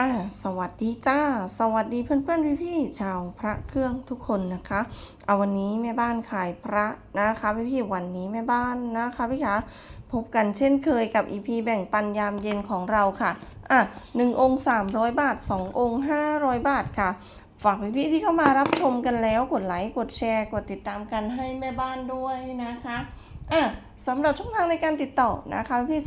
อ่าสวัสดีจ้า สวัสดีเพื่อนๆพี่ๆชาวพระเครื่องทุกคนนะคะ เอาวันนี้แม่บ้านขายพระนะคะพี่ๆวันนี้แม่บ้านนะคะพี่คะพบกันเช่นเคยกับ EP แบ่งปันยามเย็นของเราค่ะอะหนึ่งองค์300บาท2ององค์500บาทค่ะ ฝากพี่ๆที่เข้ามารับชมกันแล้วกดไลค์กดแชร์ กดติดตามกันให้แม่บ้านด้วยนะคะ อะสำหรับช่องทางในการติดต่อนะคะพี่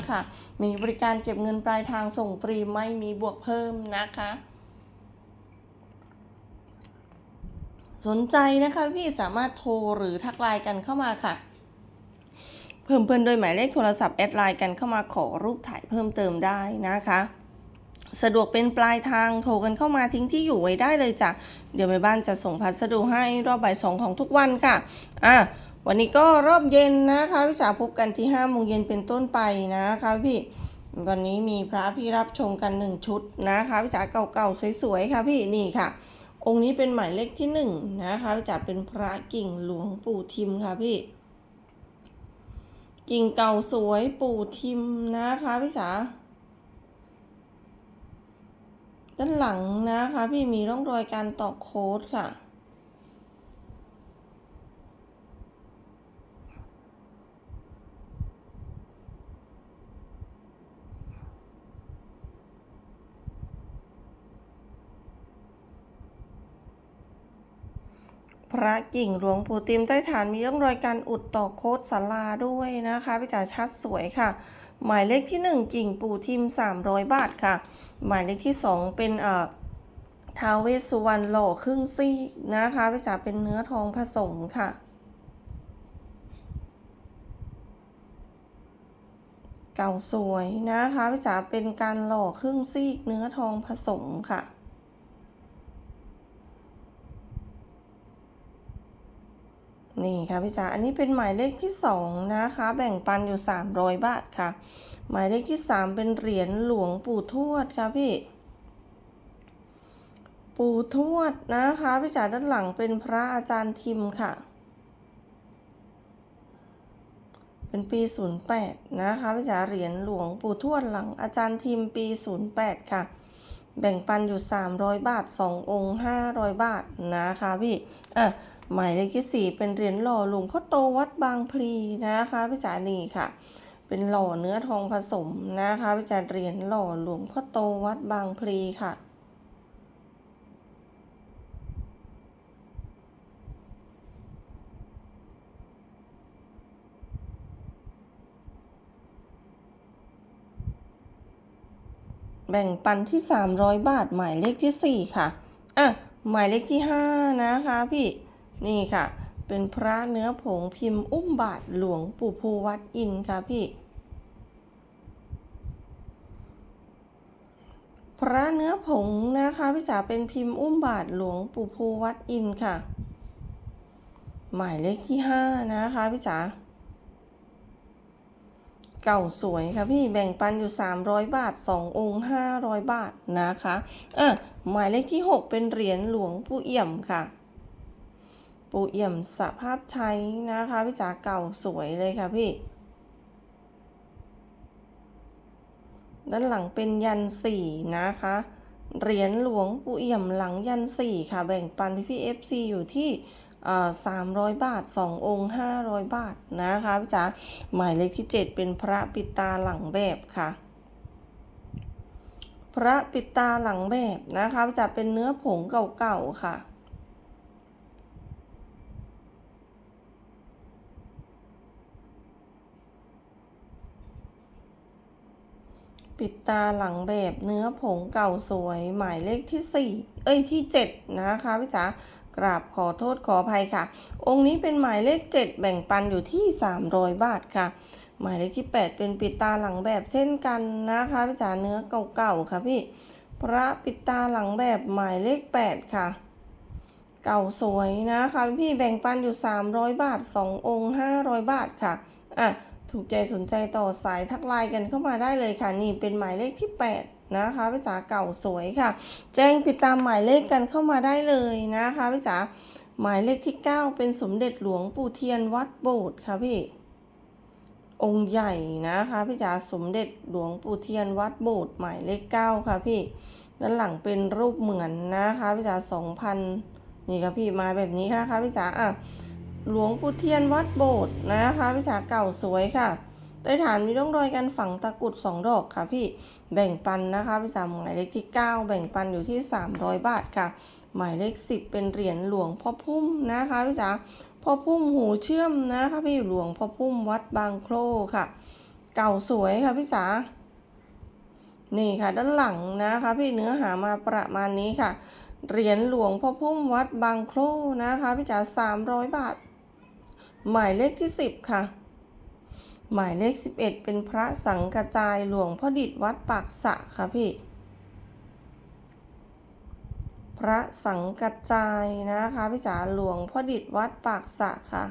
0849158065 ค่ะ มีบริการเก็บเงินปลายทางส่งฟรีไม่มีบวกเพิ่มนะคะ สนใจนะคะพี่สามารถโทรหรือทักไลน์กันเข้ามาค่ะ เพิ่มเพื่อนโดยหมายเลขโทรศัพท์แอดไลน์กันเข้ามาขอรูปถ่ายเพิ่มเติมได้นะคะ สะดวกเป็นปลายทางโทรกันเข้ามาทิ้งที่อยู่ไว้ได้เลยจ้ะ เดี๋ยวแม่บ้านจะส่งพัสดุให้รอบบ่ายสองของทุกวันค่ะ อะ วันนี้ก็รอบเย็นนะคะพี่จ๋าพบกันที่5โมงเย็นเป็นต้นไปนะคะพี่วันนี้มีพระพี่รับชมกันหนึ่งชุดนะคะพี่จ๋าเก่าๆสวยๆค่ะพี่นี่ค่ะ องค์นี้เป็นหมายเลขที่หนึ่งนะคะพี่จ๋าเป็นพระกิ่งหลวงปู่ทิมค่ะพี่ กิ่งเก่าสวยปู่ทิมนะคะพี่จ๋า ด้านหลังนะคะพี่มีร่องรอยการตอกโค้ดค่ะ พระกิ่งหลวงปู่ติมใต้ฐานมีร่องรอยการอุดต่อโค้ดศาลาด้วยนะคะพี่จ๋าชัดสวยค่ะ หมายเลขที่ 1 กิ่งปู่ทิม 300 บาทค่ะ หมายเลขที่ 2 เป็นเอ่อท้าวเวสสุวรรณหล่อครึ่งซี่นะคะพี่จ๋าเป็นเนื้อทองผสมค่ะ เก่าสวยนะคะพี่จ๋าเป็นการหล่อครึ่งซี่เนื้อทองผสมค่ะ นี่ค่ะพี่จ๋าอันนี้เป็นหมายเลขที่ 2 นะคะ แบ่งปันอยู่ 300 บาทค่ะ หมายเลขที่ 3 เป็นเหรียญหลวงปู่ทวดค่ะพี่ ปู่ทวดนะคะพี่จ๋าด้านหลังเป็นพระอาจารย์ทิมค่ะ เป็นปี 08 นะคะพี่จ๋าเหรียญหลวงปู่ทวดหลังอาจารย์ทิมปี 08 ค่ะแบ่งปันอยู่ 300 บาท 2 องค์ 500 บาทนะคะพี่ อะ หมายเลขที่4เป็นเหรียญหล่อหลวงพ่อโตวัดบางพลีนะคะพี่จ๋านี่ค่ะ เป็นหล่อเนื้อทองผสมนะคะพี่จ๋าเหรียญหล่อหลวงพ่อโตวัดบางพลีค่ะแบ่งปันที่ 300 บาท หมายเลขที่ 4 ค่ะ อะ หมายเลขที่ 5 นะคะ พี่ นี่ค่ะ เป็นพระเนื้อผงพิมพ์อุ้มบาทหลวงปู่ภูวัดอินค่ะพี่ พระเนื้อผงนะคะพี่จ๋าเป็นพิมพ์อุ้มบาทหลวงปู่ภูวัดอินค่ะ หมายเลขที่5นะคะพี่จ๋าเก่าสวยค่ะพี่แบ่งปันอยู่ 300 บาท 2 องค์ 500 บาทนะคะอะหมายเลขที่ 6 เป็นเหรียญหลวงปู่เอี่ยมค่ะ ปู่เอี่ยมสภาพใช้นะคะพี่จ๋าเก่าสวยเลยค่ะพี่ ด้านหลังเป็นยันสี่นะคะ เหรียญหลวงปู่เอี่ยมหลังยันสี่ค่ะ แบ่งปันพี่พี่เอฟซีอยู่ที่สามร้อยบาทสององค์ห้าร้อยบาทนะคะพี่จ๋าหมายเลขที่เจ็ดเป็นพระปิตาหลังแบบค่ะพระปิดตาหลังแบบนะคะจ๋าเป็นเนื้อผงเก่าๆค่ะ ปิดตาหลังแบบเนื้อผงเก่าสวย หมายเลขที่ 4 เอ้ยที่ 7 นะคะพี่จ๋ากราบขอโทษขออภัยค่ะ องค์นี้เป็นหมายเลข 7 แบ่งปันอยู่ที่ 300 บาทค่ะ หมายเลขที่ 8 เป็นปิดตาหลังแบบเช่นกันนะคะพี่จ๋าเนื้อเก่าๆค่ะพี่ พระปิดตาหลังแบบหมายเลข 8 ค่ะ เก่าสวยนะคะพี่แบ่งปันอยู่ 300 บาท 2 องค์ 500 บาทค่ะอะ ถูกใจสนใจต่อสายทักไลน์กันเข้ามาได้เลยค่ะ นี่เป็นหมายเลขที่ 8นะคะพี่จ๋าเก่าสวยค่ะ แจ้งติดตามหมายเลขกันเข้ามาได้เลยนะคะพี่จ๋าหมายเลขที่ 9 เป็นสมเด็จหลวงปู่เทียนวัดโบสถ์ค่ะพี่ องค์ใหญ่นะคะพี่จ๋าสมเด็จหลวงปู่เทียนวัดโบสถ์หมายเลขเก้าค่ะพี่ด้านหลังเป็นรูปเหมือนนะคะพี่จ๋าสองพันนี่ค่ะพี่มาแบบนี้นะคะพี่จ๋าอะ หลวงปู่เทียนวัดโบสถ์นะคะพี่จ๋าเก่าสวยค่ะใต้ฐานมีร่องรอยการฝังตะกุดสองดอกค่ะพี่แบ่งปันนะคะพี่จ๋าหมายเลขที่ 9 แบ่งปันอยู่ที่ 300 บาทค่ะ หมายเลข 10 เป็นเหรียญหลวงพ่อพุ่มนะคะพี่จ๋าพ่อพุ่มหูเชื่อมนะคะพี่หลวงพ่อพุ่มวัดบางโคลค่ะ เก่าสวยค่ะพี่จ๋านี่ค่ะด้านหลังนะคะพี่เนื้อหามาประมาณนี้ค่ะเหรียญหลวงพ่อพุ่มวัดบางโคลนะคะพี่จ๋าสามร้อยบาท หมายเลขที่สิบค่ะ หมายเลขสิบเอ็ดเป็นพระสังกระจายหลวงพ่อดิษวัดปากสะค่ะพี่ พระสังกระจายนะคะพี่จ๋าหลวงพ่อดิษวัดปากสะค่ะ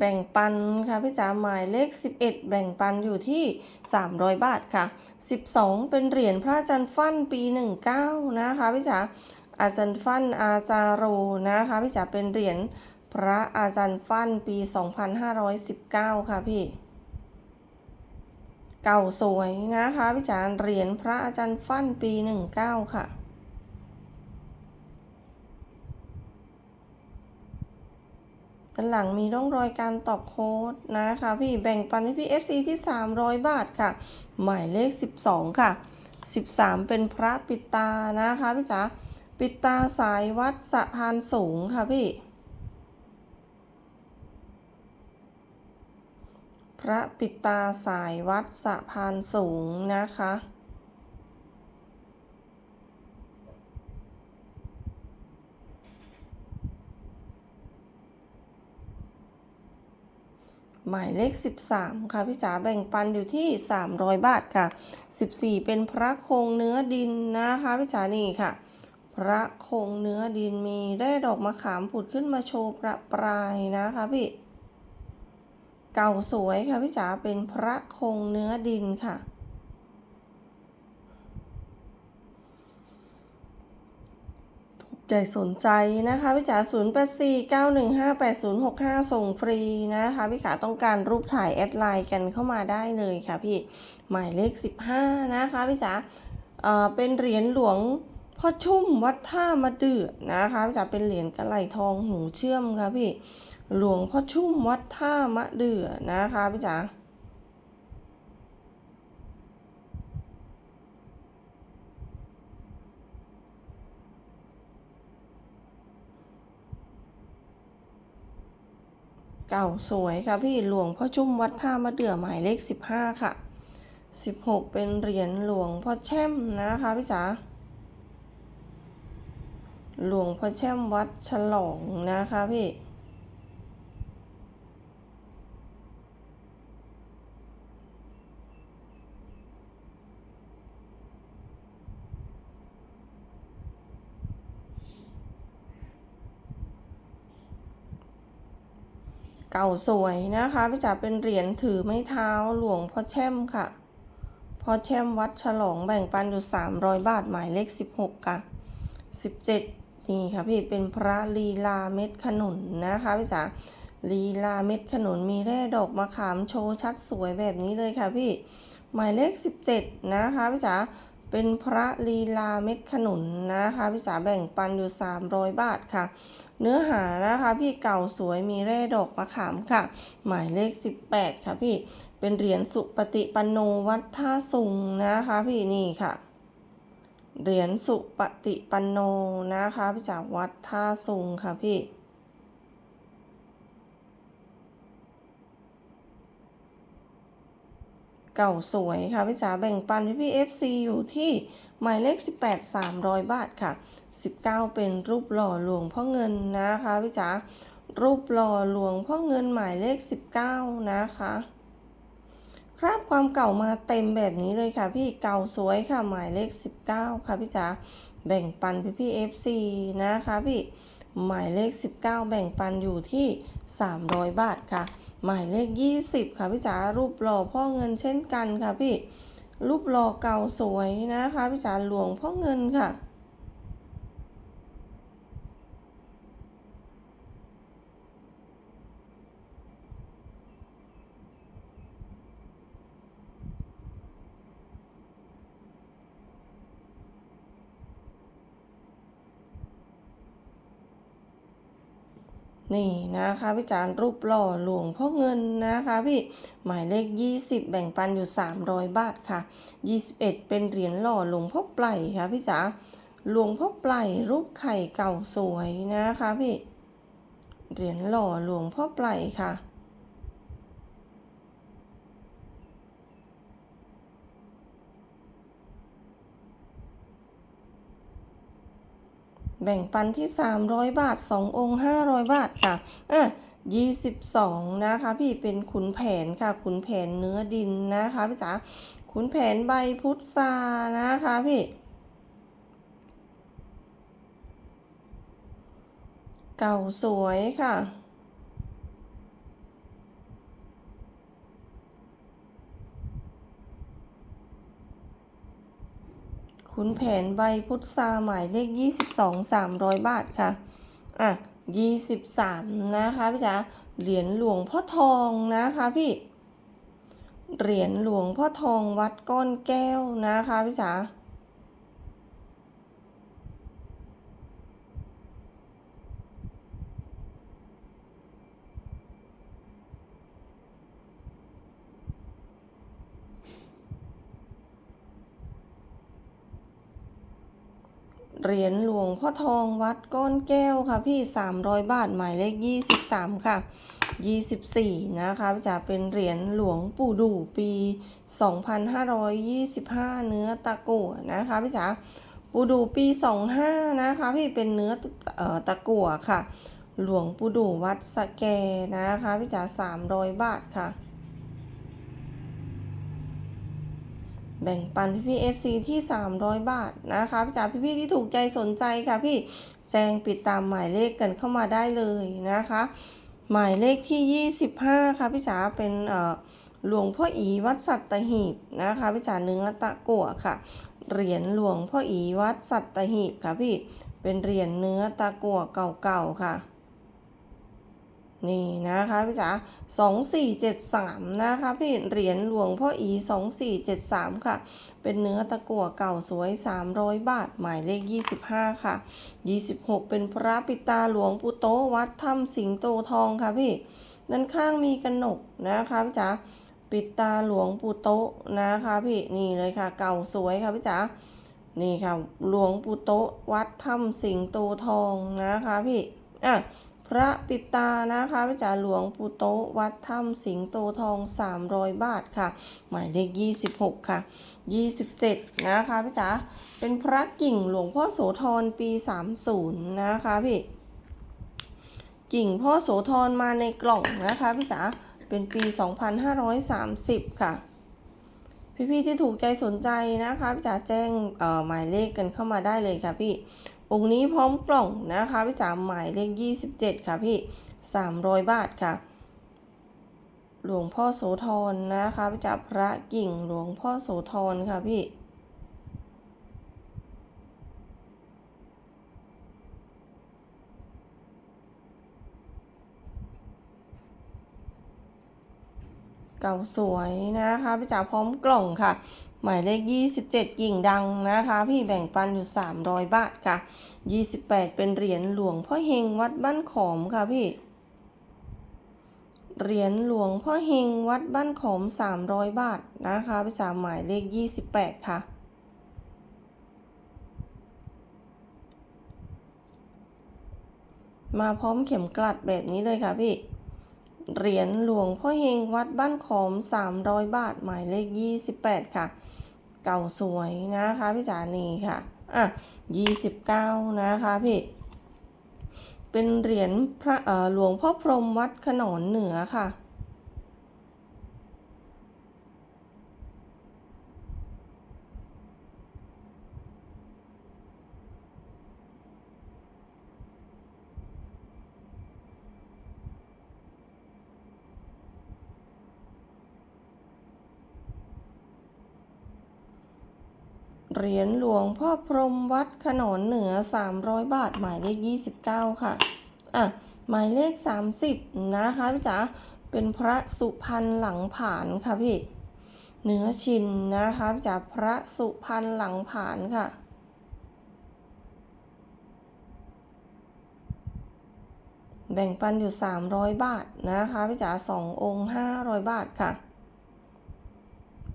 แบ่งปันค่ะพี่จ๋าหมายเลข 11 แบ่งปันอยู่ที่ 300 บาทค่ะ 12 เป็นเหรียญพระอาจารย์ฟั่นปี 19 นะคะพี่จ๋าอาจารย์ฟั่นอาจารโรนะคะพี่จ๋าเป็นเหรียญพระอาจารย์ฟั่นปี 2519 ค่ะพี่ เก่าสวยนะคะพี่จ๋าเหรียญพระอาจารย์ฟั่นปี 19 ค่ะ ด้านหลังมีร่องรอยการตอกโค้ดนะคะพี่แบ่งปันให้พี่ FC ที่ 300 บาทค่ะ หมายเลข 12 ค่ะ 13 เป็นพระปิตานะคะพี่จ๋าปิตาสายวัดสะพานสูงค่ะพี่ พระปิตาสายวัดสะพานสูงนะคะ หมายเลข 13 ค่ะพี่จ๋าแบ่งปันอยู่ที่ 300 บาทค่ะ 14 เป็นพระโคงเนื้อดินนะคะพี่จ๋านี่ค่ะ พระโคงเนื้อดินมีได้ดอกมะขามผุดขึ้นมาโชว์ประปรายนะคะพี่ เก่าสวยค่ะพี่จ๋าเป็นพระโคงเนื้อดินค่ะ ใจสนใจนะคะพี่จ๋า0 8 4 9 1 5 8 0 6 5 ส่งฟรีนะคะพี่ขาต้องการรูปถ่ายแอดไลน์กันเข้ามาได้เลยค่ะพี่หมายเลข 15 นะคะพี่จ๋าเอ่อเป็นเหรียญหลวงพ่อชุ่มวัดท่ามะเดือนะคะพี่จ๋าเป็นเหรียญกระไหลทองหูเชื่อมค่ะพี่หลวงพ่อชุ่มวัดท่ามะเดือนะคะพี่จ๋า เก่าสวยค่ะพี่หลวงพ่อชุ่มวัดท่ามะเดื่อหมายเลข 15 ค่ะ 16 เป็นเหรียญหลวงพ่อแช่มนะคะพี่จ๋าหลวงพ่อแช่มวัดฉลองนะคะพี่ เก่าสวยนะคะพี่จ๋าเป็นเหรียญถือไม้เท้าหลวงพ่อแช่มค่ะพ่อแช่มวัดฉลองแบ่งปันอยู่300 บาทหมายเลข 16 ค่ะ 17 นี่ค่ะพี่เป็นพระลีลาเม็ดขนุนนะคะพี่จ๋าลีลาเม็ดขนุนมีแร่ดอกมะขามโชว์ชัดสวยแบบนี้เลยค่ะพี่หมายเลข 17 นะคะพี่จ๋าเป็นพระลีลาเม็ดขนุนนะคะพี่จ๋าแบ่งปันอยู่ 300 บาทค่ะ เนื้อหานะคะพี่เก่าสวยมีแร่ดอกมะขามค่ะ หมายเลข 18 ค่ะพี่เป็นเหรียญสุปฏิปันโนวัดท่าสุงนะคะพี่นี่ค่ะเหรียญสุปฏิปันโนนะคะพี่จากวัดท่าสุงค่ะพี่เก่าสวยค่ะพี่จ๋าแบ่งปันพี่พี่ FC อยู่ที่ หมายเลข 18 300 บาทค่ะ 19 เป็นรูปหล่อหลวงพ่อเงินนะคะพี่จ๋ารูปหล่อหลวงพ่อเงินหมายเลข 19 นะคะคราบความเก่ามาเต็มแบบนี้เลยค่ะ พี่เก่าสวยค่ะหมายเลข 19 ค่ะพี่จ๋าแบ่งปันพี่พี่ FC นะคะพี่หมายเลข 19 แบ่งปันอยู่ที่ 300 บาทค่ะ หมายเลข 20 ค่ะพี่จ๋ารูปหล่อพ่อเงินเช่นกันค่ะพี่ รูปหล่อเก่าสวยนะคะพี่จ๋าหลวงพ่อเงินค่ะ นี่นะคะพี่จานรูปหล่อหลวงพ่อเงินนะคะพี่หมายเลข 20 แบ่งปันอยู่ 300 บาทค่ะ 21 เป็นเหรียญหล่อหลวงพ่อไพล่ค่ะพี่จ๋าหลวงพ่อไพล่รูปไข่เก่าสวยนะคะพี่เหรียญหล่อหลวงพ่อไพล่ค่ะ แบ่งปันที่ 300 บาท 2 องค์ 500 บาทค่ะอะ22 นะคะพี่เป็นขุนแผนค่ะขุนแผนเนื้อดินนะคะพี่จ๋าขุนแผนใบพุทรานะคะพี่เก่าสวยค่ะ ขุนแผนใบพุทธาหมายเลข 22 300 บาทค่ะ อะ 23 นะคะพี่จ๋า เหรียญหลวงพ่อทองนะคะพี่ เหรียญหลวงพ่อทองวัดก้อนแก้วนะคะพี่จ๋า เหรียญหลวงพ่อทองวัดก้อนแก้วค่ะพี่ 300 บาทหมายเลข 23 ค่ะ 24 นะคะจะเป็นเหรียญหลวงปู่ดู่ปี 2525 เนื้อตะกั่วนะคะพี่จ๋าปู่ดู่ปี 25 นะคะพี่เป็นเนื้อตะกั่วค่ะ หลวงปู่ดู่วัดสะแกนะคะพี่จ๋า300 บาทค่ะ แบ่งปันพี่ๆ FC ที่ 300 บาทนะคะพี่จ๋าพี่ๆที่ถูกใจสนใจค่ะพี่แจ้งปิดตามหมายเลขกันเข้ามาได้เลยนะคะ หมายเลขที่ 25 ค่ะพี่จ๋าเป็นเอ่อหลวงพ่ออีวัดสัตหีบนะคะพี่จ๋าเนื้อตะกั่วค่ะเหรียญหลวงพ่ออีวัดสัตหีบค่ะพี่เป็นเหรียญเนื้อตะกั่วเก่าๆค่ะ นี่นะคะพี่จ๋าสองสี่เจ็ดสามนะคะพี่เหรียญหลวงพ่ออีสองสี่เจ็ดสามค่ะ เป็นเนื้อตะกั่วเก่าสวยสามร้อยบาท หมายเลขยี่สิบห้าค่ะยี่สิบหกเป็นพระปิตาหลวงปู่โตวัดถ้ำสิงโตทองค่ะพี่ ด้านข้างมีกระหนกนะคะพี่จ๋าปิตาหลวงปู่โตนะคะพี่นี่เลยค่ะ เก่าสวยค่ะพี่จ๋านี่ค่ะหลวงปู่โตวัดถ้ำสิงโตทองนะคะพี่อะ พระปิตานะคะพระจ่าหลวงปู่โตวัดถ้ำสิงโตทอง 300 บาทค่ะ หมายเลข 26 ค่ะ 27 นะคะพี่จ๋าเป็นพระกิ่งหลวงพ่อโสธรปี 30 นะคะพี่ กิ่งพ่อโสธรมาในกล่องนะคะพี่จ๋าเป็นปี 2530 ค่ะ พี่ๆที่ถูกใจสนใจนะคะพี่จ๋าแจ้งหมายเลขกันเข้ามาได้เลยค่ะพี่ องค์นี้พร้อมกล่องนะคะพี่จ๋าหมายเลข 27 ค่ะพี่ 300 บาทค่ะ หลวงพ่อโสธรนะคะพี่จ๋าพระกิ่งหลวงพ่อโสธรค่ะพี่เก่าสวยนะคะพี่จ๋าพร้อมกล่องค่ะ หมายเลข 27 กิ่งดังนะคะ พี่แบ่งปันอยู่ 300 บาทค่ะ 28 เป็นเหรียญหลวงพ่อเฮงวัดบ้านขอมค่ะพี่ เหรียญหลวงพ่อเฮงวัดบ้านขอม 300 บาทนะคะพี่จ๋าหมายเลข 28 ค่ะมาพร้อมเข็มกลัดแบบนี้เลยค่ะพี่ เหรียญหลวงพ่อเฮงวัดบ้านขอม 300 บาท หมายเลข 28 ค่ะ เก่าสวยนะคะพี่จานีค่ะ อะ29นะคะพี่ เป็นเหรียญพระเออหลวงพ่อพรหมวัดขนอนเหนือค่ะ เหรียญหลวงพ่อพรมวัดขนอนเหนือ 300 บาท หมายเลข 29 ค่ะ อะ หมายเลข 30 นะคะพี่จ๋าเป็นพระสุพรรณหลังผานค่ะพี่เนื้อชินนะคะพี่จ๋าพระสุพรรณหลังผานค่ะแบ่งปันอยู่ 300 บาทนะคะพี่จ๋าสององค์ 500 บาทค่ะ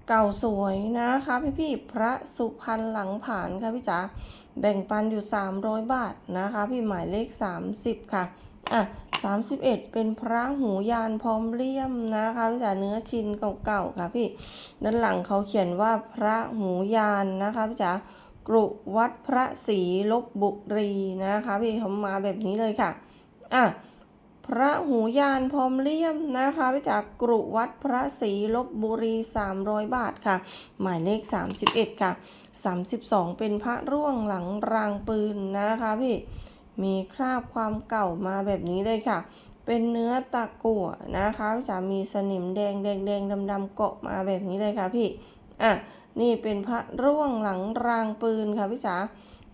เก่าสวยนะคะ พี่พี่พระสุพรรณหลังผานค่ะพี่จ๋าแบ่งปันอยู่ 300 บาทนะคะ พี่หมายเลข 30 ค่ะอะ31 เป็นพระหูยานพร้อมเลี่ยมนะคะพี่จ๋าเนื้อชินเก่าๆค่ะพี่ด้านหลังเขาเขียนว่าพระหูยานนะคะพี่จ๋ากรุวัดพระศรีลบบุรีนะคะพี่เขามาแบบนี้เลยค่ะอะ พระหูยานพรอมเลี่ยมนะคะไปจากกรุวัดพระศรีลบบุรี 300 บาทค่ะ หมายเลข 31 ค่ะ 32 เป็นพระร่วงหลังรางปืนนะคะพี่มีคราบความเก่ามาแบบนี้เลยค่ะ เป็นเนื้อตะกั่วนะคะจะมีสนิมแดงแดงแดงดำดำเกาะมาแบบนี้เลยค่ะพี่อะนี่เป็นพระร่วงหลังรางปืนค่ะพี่จ๋า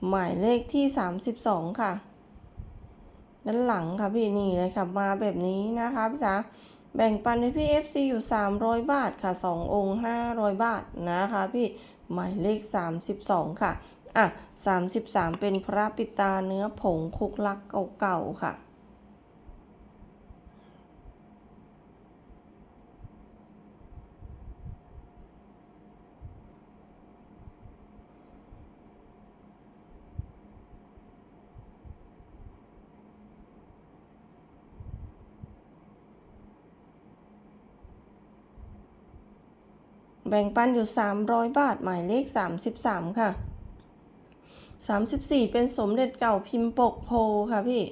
หมายเลขที่ 32 ค่ะ ด้านหลังค่ะพี่นี่เลยค่ะมาแบบนี้นะคะพี่จ๋าแบ่งปันให้พี่ FC อยู่ 300 บาทค่ะ 2 องค์ 500 บาทนะคะพี่หมายเลข 32 ค่ะ อะ 33 เป็นพระปิตาเนื้อผงคุกลักเก่าๆค่ะ แบ่งปันอยู่ 300 บาท หมายเลข 33 ค่ะ 34 เป็นสมเด็จเก่าพิมพ์ปกโพค่ะพี่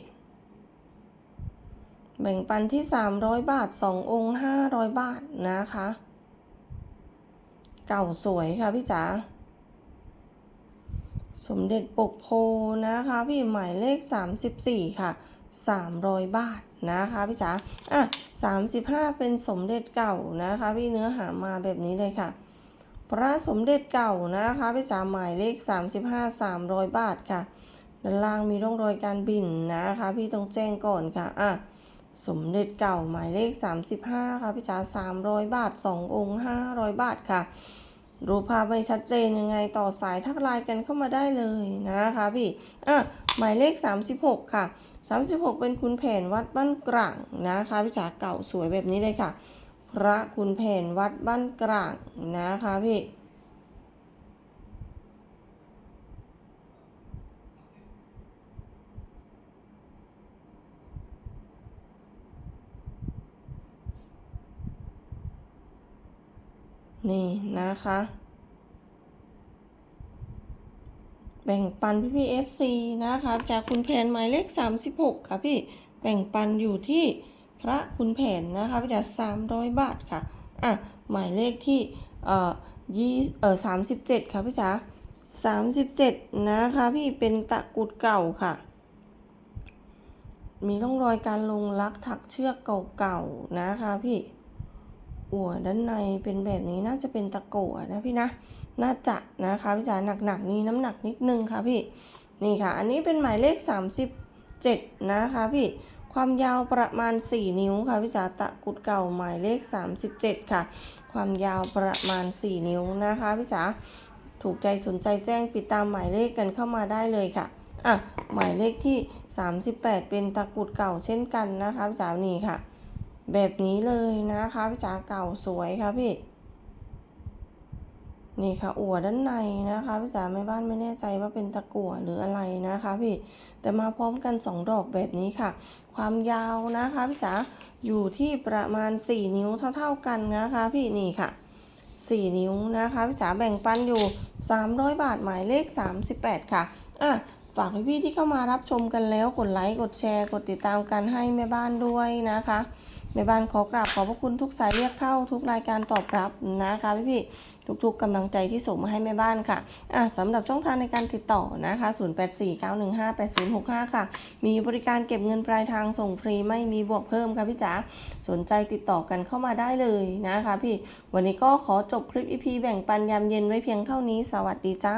แบ่งปันที่ 300 บาท 2 องค์ 500 บาทนะคะ เก่าสวยค่ะพี่จ๋า สมเด็จปกโพนะคะ พี่หมายเลข 34 ค่ะ 300 บาท นะคะพี่จ๋าอะ35เป็นสมเด็จเก่านะคะพี่เนื้อหามาแบบนี้เลยค่ะ พระสมเด็จเก่านะคะพี่จ๋าหมายเลข35 300บาทค่ะด้านล่างมีร่องรอยการบินนะคะ พี่ต้องแจ้งก่อนค่ะอะสมเด็จเก่าหมายเลข 35 ค่ะพี่จ๋า300 บาท 2 องค์ 500 บาทค่ะ รูปภาพไม่ชัดเจนยังไงต่อสายทักไลน์กันเข้ามาได้เลยนะคะพี่อะหมายเลข 36 ค่ะ 36 เป็นคุณแผนวัดบ้านกลางนะคะพี่จ๋าเก่าสวยแบบนี้เลยค่ะ พระคุณแผนวัดบ้านกลางนะคะพี่นี่นะคะ แบ่งปันพี่พี่ FC นะคะ จากคุณแผนหมายเลข 36 ค่ะพี่ แบ่งปันอยู่ที่พระคุณแผนนะคะพี่จ๋า300บาทค่ะ อะ หมายเลขที่เอ่อยี่เอ่อ37ค่ะพี่จ๋า37นะคะพี่เป็นตะกุดเก่าค่ะ มีร่องรอยการลงลักถักเชือกเก่าๆนะคะพี่อัวด้านในเป็นแบบนี้น่าจะเป็นตะกั่วนะพี่นะ น่าจะนะคะพี่จ๋าหนักๆนี่น้ำหนักนิดนึงค่ะพี่นี่ค่ะ อันนี้เป็นหมายเลข 37 นะคะพี่ความยาวประมาณ 4 นิ้วค่ะพี่จ๋าตะกรุดเก่าหมายเลข 37 ค่ะ ความยาวประมาณ 4 นิ้วนะคะพี่จ๋าถูกใจสนใจแจ้งปิดตามหมายเลขกันเข้ามาได้เลยค่ะอะหมายเลขที่ 38 เป็นตะกรุดเก่าเช่นกันนะคะพี่จ๋านี่ค่ะ แบบนี้เลยนะคะพี่จ๋าเก่าสวยค่ะพี่ นี่ค่ะอัวด้านในนะคะพี่จ๋าแม่บ้านไม่แน่ใจว่าเป็นตะกั่วหรืออะไรนะคะพี่แต่มาพร้อมกัน 2 ดอกแบบนี้ค่ะ ความยาวนะคะพี่จ๋าอยู่ที่ประมาณ 4 นิ้วเท่า ๆกันนะคะพี่นี่ค่ะ 4 นิ้วนะคะพี่จ๋าแบ่งปันอยู่ 300 บาทหมายเลข 38 ค่ะอะฝากพี่ๆที่เข้ามารับชมกันแล้วกดไลค์กดแชร์ กดติดตามกันให้แม่บ้านด้วยนะคะ แม่บ้านขอกราบขอบพระคุณทุกสายเรียกเข้าทุกรายการตอบรับนะคะพี่พี่ๆทุกๆกำลังใจที่ส่งมาให้แม่บ้านค่ะะสำหรับช่องทางในการติดต่อนะคะ 0849158065 ค่ะ มีบริการเก็บเงินปลายทางส่งฟรีไม่มีบวกเพิ่มค่ะพี่จ๋า สนใจติดต่อกันเข้ามาได้เลยนะคะพี่ วันนี้ก็ขอจบคลิป EP แบ่งปันยามเย็นไว้เพียงเท่านี้ สวัสดีจ้า